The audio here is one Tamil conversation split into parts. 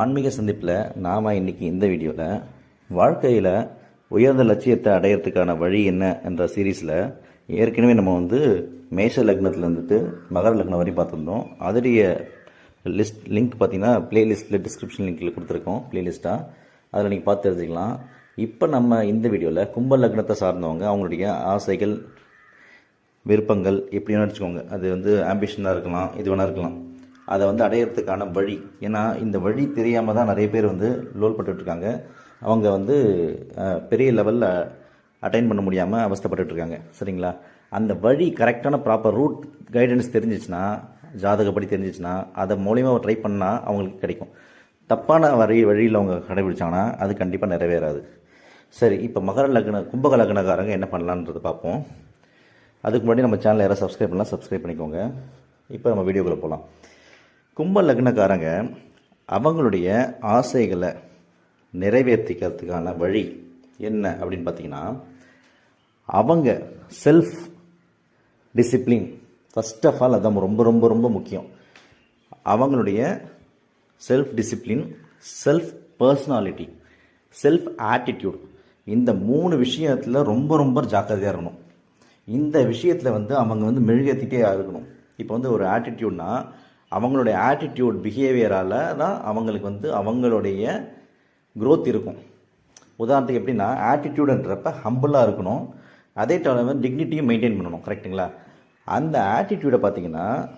ஆன்மீக சந்திப்பில் நாம் இன்னைக்கு இந்த வீடியோவில் வாழ்க்கையில் உயர்ந்த லட்சியத்தை அடையிறதுக்கான வழி என்ன என்ற சீரீஸில் ஏற்கனவே நம்ம வந்து மேஷ லக்னத்தில் இருந்துட்டு மகர லக்னம் வரையும் பார்த்துருந்தோம். அதோடைய லிஸ்ட் லிங்க் பார்த்தீங்கன்னா பிளேலிஸ்ட்டில் டிஸ்கிரிப்ஷன் லிங்க்கில் கொடுத்துருக்கோம். பிளேலிஸ்ட்டாக அதில் நீங்கள் பார்த்து தெரிஞ்சுக்கலாம். இப்போ நம்ம இந்த வீடியோவில் கும்ப லக்னத்தை சார்ந்தவங்க அவங்களுடைய ஆசைகள் விருப்பங்கள் எப்படின்னு வச்சுக்கோங்க. அது வந்து ஆம்பிஷனாக இருக்கலாம் இது வேணா இருக்கலாம். அதை வந்து அடையிறதுக்கான வழி. ஏன்னா இந்த வழி தெரியாமல் தான் நிறைய பேர் வந்து லோல் பட்டுட்டு இருக்காங்க அவங்க வந்து பெரிய லெவலில் அட்டைன் பண்ண முடியாமல் அவஸ்தைப்பட்டுட்டிருக்காங்க சரிங்களா? அந்த வழி கரெக்டான ப்ராப்பர் ரூட் கைடன்ஸ் தெரிஞ்சிச்சுன்னா ஜாதகப்படி தெரிஞ்சிச்சுன்னா அதை மூலியமாக ட்ரை பண்ணால் அவங்களுக்கு கிடைக்கும். தப்பான வழி வழியில் அவங்க கடைபிடிச்சாங்கன்னா அது கண்டிப்பாக நிறைவேறாது. சரி இப்போ மகர லக்ன கும்பக லக்னக்காரங்க என்ன பண்ணலான்றது பார்ப்போம் அதுக்கு முன்னாடி நம்ம சேனலை யாராவது சப்ஸ்கிரைப் பண்ணலாம் சப்ஸ்கிரைப் பண்ணிக்கோங்க. இப்போ நம்ம வீடியோக்குள்ளே போகலாம் கும்ப லக்னக்காரங்க அவங்களுடைய ஆசைகளை நிறைவேற்றிக்கிறதுக்கான வழி என்ன அப்படின்னு பார்த்தீங்கன்னா அவங்க self discipline first of all அதான் ரொம்ப ரொம்ப ரொம்ப முக்கியம். அவங்களுடைய self discipline self personality self attitude இந்த மூணு விஷயத்தில் ரொம்ப ரொம்ப ஜாக்கிரதையாக இருக்கணும். இந்த விஷயத்தில் வந்து அவங்க வந்து மெழுகேற்றிட்டே இருக்கணும் இப்போ வந்து ஒரு ஆட்டிடியூட்னா அவங்களுடைய ஆட்டிடியூட் பிஹேவியரால் தான் அவங்களுக்கு வந்து அவங்களுடைய க்ரோத் இருக்கும். உதாரணத்துக்கு எப்படின்னா ஆட்டிடியூடுன்றப்ப ஹம்பிளாக இருக்கணும். அதே டைம் வந்து டிக்னிட்டியும் மெயின்டைன் பண்ணணும் கரெக்ட்டுங்களா அந்த ஆட்டிடியூடை பார்த்தீங்கன்னா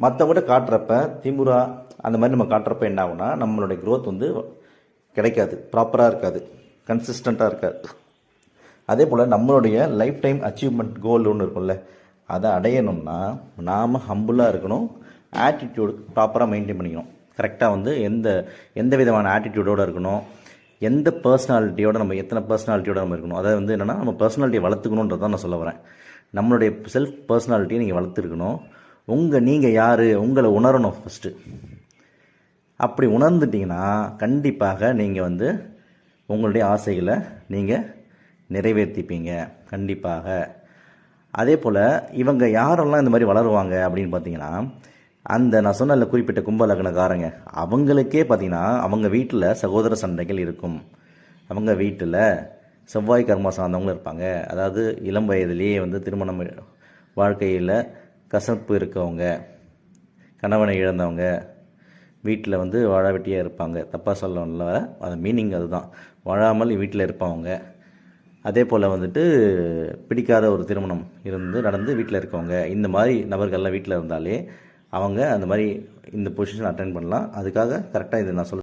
மற்றவங்கள்ட்ட காட்டுறப்ப திமுறா அந்த மாதிரி நம்ம காட்டுறப்ப என்ன ஆகுனா நம்மளுடைய க்ரோத் வந்து கிடைக்காது. ப்ராப்பராக இருக்காது. கன்சிஸ்டண்ட்டாக இருக்காது. அதே போல் நம்மளுடைய லைஃப் டைம் அச்சீவ்மெண்ட் கோல் ஒன்று இருக்கும்ல அதை அடையணும்னா நாம் ஹம்புளாக இருக்கணும். ஆட்டிடியூடு ப்ராப்பராக மெயின்டைன் பண்ணிக்கணும். கரெக்டாக வந்து எந்த எந்த விதமான ஆட்டிடியூடோடு இருக்கணும் எந்த பர்சனாலிட்டியோட நம்ம எத்தனை பர்சனாலிட்டியோட நம்ம இருக்கணும். அதாவது வந்து என்னென்னா நம்ம பர்சனாலிட்டியை வளர்த்துக்கணுன்றதை நான் சொல்ல வரேன். நம்மளுடைய செல்ஃப் பர்சனாலிட்டியை நீங்கள் வளர்த்துருக்கணும். உங்கள் நீங்கள் யார் உங்களை உணரணும் ஃபஸ்ட்டு அப்படி உணர்ந்துட்டீங்கன்னா கண்டிப்பாக நீங்கள் வந்து உங்களுடைய ஆசைகளை நீங்கள் நிறைவேற்றிப்பீங்க கண்டிப்பாக. அதே போல் இவங்க யாரெல்லாம் இந்த மாதிரி வளருவாங்க அப்படின்னு பார்த்தீங்கன்னா அந்த நான் சொன்ன குறிப்பிட்ட கும்ப லக்னக்காரங்க அவங்களுக்கே பார்த்தீங்கன்னா அவங்க வீட்டில் சகோதர சண்டைகள் இருக்கும். அவங்க வீட்டில் செவ்வாய் கர்மா சார்ந்தவங்களும் இருப்பாங்க. அதாவது இளம் வயதிலேயே வந்து திருமணம் வாழ்க்கையில் கசப்பு இருக்கவங்க கணவனை இழந்தவங்க வீட்டில் வந்து வாழ வெட்டியாக இருப்பாங்க. தப்பாக சொல்லல அது மீனிங் அதுதான். வாழாமல் வீட்டில் இருப்பவங்க. அதே போல் வந்துட்டு பிடிக்காத ஒரு திருமணம் இருந்து நடந்து வீட்டில் இருக்கவங்க. இந்த மாதிரி நபர்கள்லாம் வீட்டில் இருந்தாலே அவங்க அந்த மாதிரி இந்த பொசிஷன் அட்டன் பண்ணலாம். அதுக்காக கரெக்டாக இது நான் சொல்ல